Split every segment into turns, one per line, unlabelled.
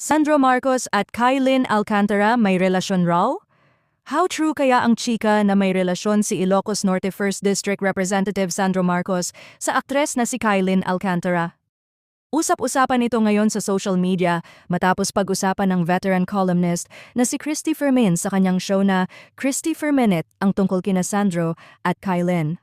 Sandro Marcos at Kylin Alcantara may relasyon raw? How true kaya ang chika na may relasyon si Ilocos Norte 1st District Representative Sandro Marcos sa aktres na si Kylin Alcantara? Usap-usapan ito ngayon sa social media matapos pag-usapan ng veteran columnist na si Christy Fermin sa kanyang show na Christy for Minute ang tungkol kina Sandro at Kylin.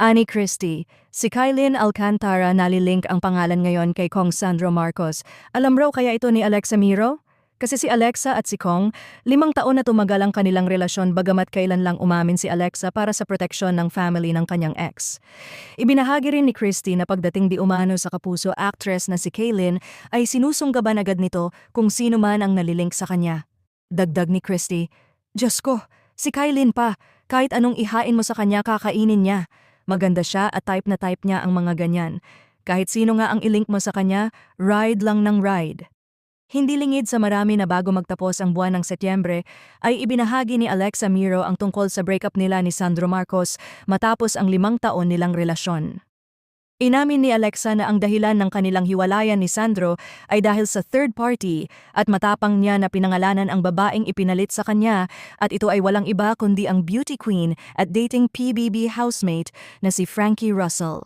Ani Christy, si Kylin Alcantara nalilink ang pangalan ngayon kay Kong Sandro Marcos. Alam raw kaya ito ni Alexa Miro? Kasi si Alexa at si Kong, limang taon na tumagal ang kanilang relasyon bagamat kailan lang umamin si Alexa para sa proteksyon ng family ng kanyang ex. Ibinahagi rin ni Christy na pagdating di umano sa kapuso actress na si Kaylin ay sinusunggaban agad nito kung sino man ang nalilink sa kanya. Dagdag ni Christy, Diyos ko, si Kaylin pa, kahit anong ihain mo sa kanya kakainin niya. Maganda siya at type na type niya ang mga ganyan. Kahit sino nga ang ilink mo sa kanya, ride lang ng ride. Hindi lingid sa marami na bago magtapos ang buwan ng Setyembre, ay ibinahagi ni Alexa Miro ang tungkol sa breakup nila ni Sandro Marcos matapos ang limang taon nilang relasyon. Inamin ni Alexa na ang dahilan ng kanilang hiwalayan ni Sandro ay dahil sa third party at matapang niya na pinangalanan ang babaeng ipinalit sa kanya at ito ay walang iba kundi ang beauty queen at dating PBB housemate na si Frankie Russell.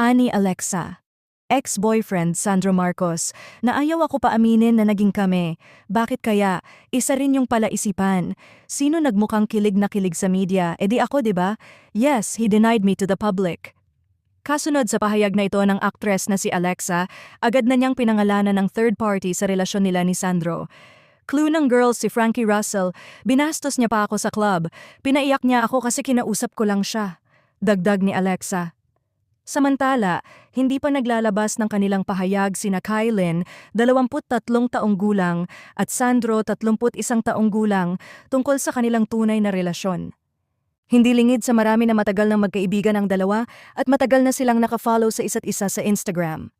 Ani Alexa Ex-boyfriend Sandro Marcos, na ayaw ako pa aminin na naging kami. Bakit kaya? Isa rin yung palaisipan. Sino nagmukhang kilig na kilig sa media? E di ako, di ba? Yes, he denied me to the public. Kasunod sa pahayag na ito ng aktres na si Alexa, agad na niyang pinangalanan ng third party sa relasyon nila ni Sandro. Clue ng girls si Frankie Russell, binastos niya pa ako sa club. Pinaiyak niya ako kasi kinausap ko lang siya. Dagdag ni Alexa. Samantala, hindi pa naglalabas ng kanilang pahayag sina Kylin, 23 taong gulang, at Sandro, 31 taong gulang, tungkol sa kanilang tunay na relasyon. Hindi lingid sa marami na matagal nang magkaibigan ang dalawa at matagal na silang nakafollow sa isa't isa sa Instagram.